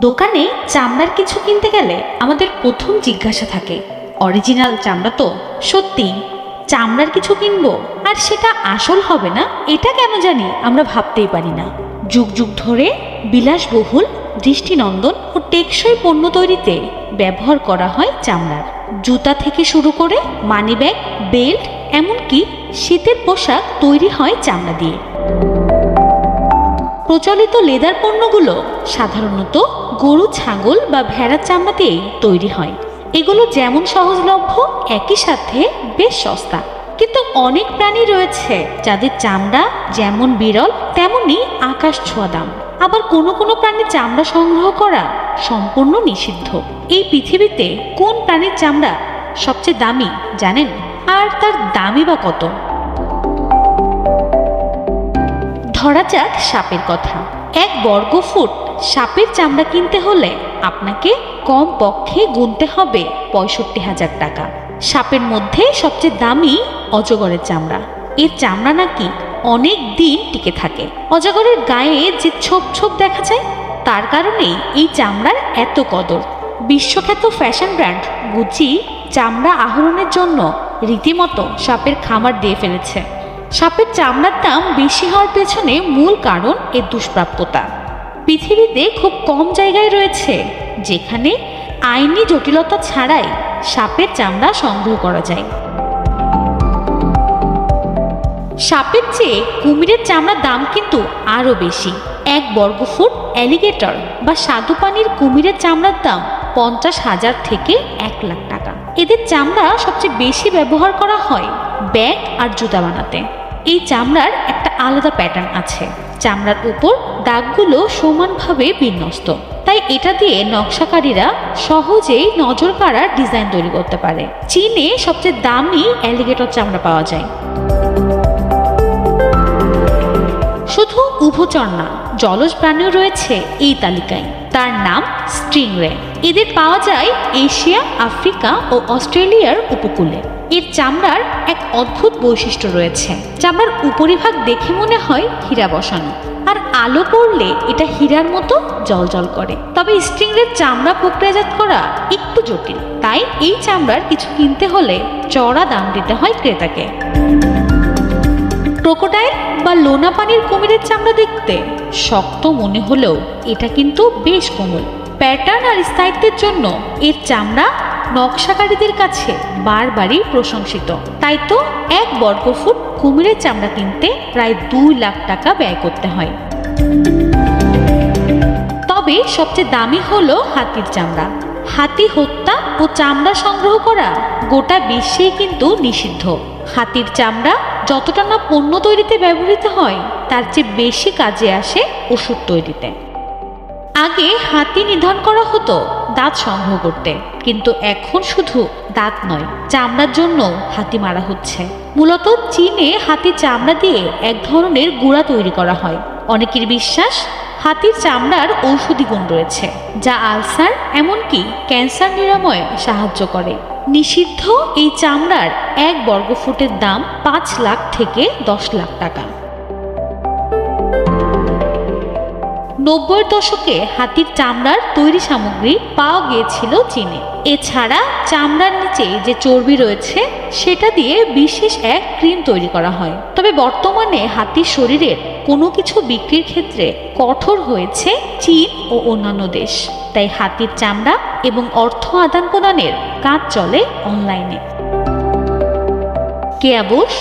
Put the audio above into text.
দোকানে চামড়ার কিছু কিনতে গেলে আমাদের প্রথম জিজ্ঞাসা থাকে, অরিজিনাল চামড়া তো? সত্যি? চামড়ার কিছু কিনবো? আর সেটা আসল হবে না? এটা কেন জানি আমরা ভাবতেই পারি না। যুগ যুগ ধরে বিলাসবহুল, দৃষ্টিনন্দন ও টেকসই পণ্য তৈরিতে ব্যবহার করা হয় চামড়ার। জুতা থেকে শুরু করে মানিব্যাগ, বেল্ট, এমনকি শীতের পোশাক তৈরি হয় চামড়া দিয়ে। প্রচলিত লেদার পণ্যগুলো সাধারণত গরু, ছাগল বা ভেড়ার চামড়া দিয়েই তৈরি হয়। এগুলো যেমন সহজলভ্য, একই সাথে বেশ সস্তা। কিন্তু অনেক প্রাণী রয়েছে যাদের চামড়া যেমন বিরল, তেমনি আকাশ ছোঁয়া দাম। আবার কোনো কোনো প্রাণীর চামড়া সংগ্রহ করা সম্পূর্ণ নিষিদ্ধ। এই পৃথিবীতে কোন প্রাণীর চামড়া সবচেয়ে দামি জানেন? আর তার দামই বা কত? ধরা যাক সাপের কথা। এক বর্গ ফুট সাপের চামড়া কিনতে হলে আপনাকে কম পক্ষে গুনতে হবে পঁয়ষট্টি হাজার টাকা। সাপের মধ্যে সবচেয়ে দামি অজগরের চামড়া। এর চামড়া নাকি অনেক দিন টিকে থাকে। অজগরের গায়ে যে ছোপ ছোপ দেখা যায়, তার কারণেই এই চামড়ার এত কদর। বিশ্বখ্যাত ফ্যাশন ব্র্যান্ড গুচি চামড়া আহরণের জন্য রীতিমতো সাপের খামার দিয়ে ফেলেছে। সাপের চামড়ার দাম বেশি হওয়ার পেছনে মূল কারণ এর দুষ্প্রাপ্যতা। পৃথিবীতে খুব কম জায়গায় রয়েছে, যেখানে আইনি জটিলতা ছাড়াই সাপের চামড়া সংগ্রহ করা যায়। সাপের চেয়ে কুমিরের চামড়ার দাম কিন্তু আরও বেশি। এক বর্গফুট অ্যালিগেটর বা স্বাদু পানির কুমিরের চামড়ার দাম পঞ্চাশ হাজার থেকে এক লাখ টাকা। এদের চামড়া সবচেয়ে বেশি ব্যবহার করা হয় ব্যাগ আর জুতা বানাতে। এই চামড়ার একটা আলাদা প্যাটার্ন আছে। চামড়ার উপর দাগগুলো সমানভাবে বিন্যস্ত। তাই এটা দিয়ে নকশাকারীরা সহজেই নজর কাড়ার ডিজাইন তৈরি করতে পারে। চীনে সবচেয়ে দামি অ্যালিগেটর চামড়া পাওয়া যায়। শুধু উভচর না, জলজ প্রাণীও রয়েছে এই তালিকায়। তার নাম স্ট্রিংরে এদের পাওয়া যায় এশিয়া, আফ্রিকা ও অস্ট্রেলিয়ার উপকূলে। এর চামড়ার এক অদ্ভুত বৈশিষ্ট্য রয়েছে। চামড়ার উপরিভাগ দেখে মনে হয় হীরা বসানো। আর আলো পড়লে এটা হীরার মতো জলজল করে। তবে স্ট্রিংরের চামড়া প্রক্রিয়াজাত করা একটু জটিল। তাই এই চামড়ার কিছু কিনতে হলে চড়া দাম দিতে হয় ক্রেতাকে। ক্রোকোডাইল বা লোনা পানির কুমিরের চামড়া দেখতে? শক্ত মনে হলেও এটা কিন্তু বেশ কোমল। প্যাটার্ন আর স্থায়িত্বের জন্য এর চামড়া নকশাকারীদের কাছে বারবারই প্রশংসিত। তাই তো এক বর্গফুট কুমিরের চামড়া কিনতে প্রায় দুই লাখ টাকা ব্যয় করতে হয়। তবে সবচেয়ে দামি হলো হাতির চামড়া। হাতি হত্যা ও চামড়া সংগ্রহ করা গোটা বিশ্বেই কিন্তু নিষিদ্ধ। হাতির চামড়া যতটা না পণ্য তৈরিতে ব্যবহৃত হয়, তার চেয়ে বেশি কাজে আসে ওষুধ তৈরিতে। আগে হাতি নিধন করা হতো দাঁত সংগ্রহ করতে, কিন্তু এখন শুধু দাঁত নয়, চামড়ার জন্য হাতি মারা হচ্ছে। মূলত চীনে হাতির চামড়া দিয়ে এক ধরনের গুঁড়া তৈরি করা হয়। অনেকের বিশ্বাস, হাতির চামড়ার ঔষধি গুণ রয়েছে, যা আলসার, এমনকি ক্যান্সার নিরাময়ে সাহায্য করে। নিষিদ্ধ এই চামড়ার এক বর্গফুটের দাম পাঁচ লাখ থেকে দশ লাখ টাকা। নব্বই দশকে হাতির চামড়ার তৈরি সামগ্রী পাওয়া গিয়েছিল চীনে। এছাড়া চামড়ার নিচে যে চর্বি রয়েছে, সেটা দিয়ে বিশেষ এক ক্রিম তৈরি করা হয়। তবে বর্তমানে হাতির শরীরের কোনো কিছু বিক্রির ক্ষেত্রে কঠোর হয়েছে চীন ও অন্যান্য দেশ। তাই হাতির চামড়া এবং অর্থ আদান প্রদানের কাজ চলে অনলাইনে। কেয়া বোস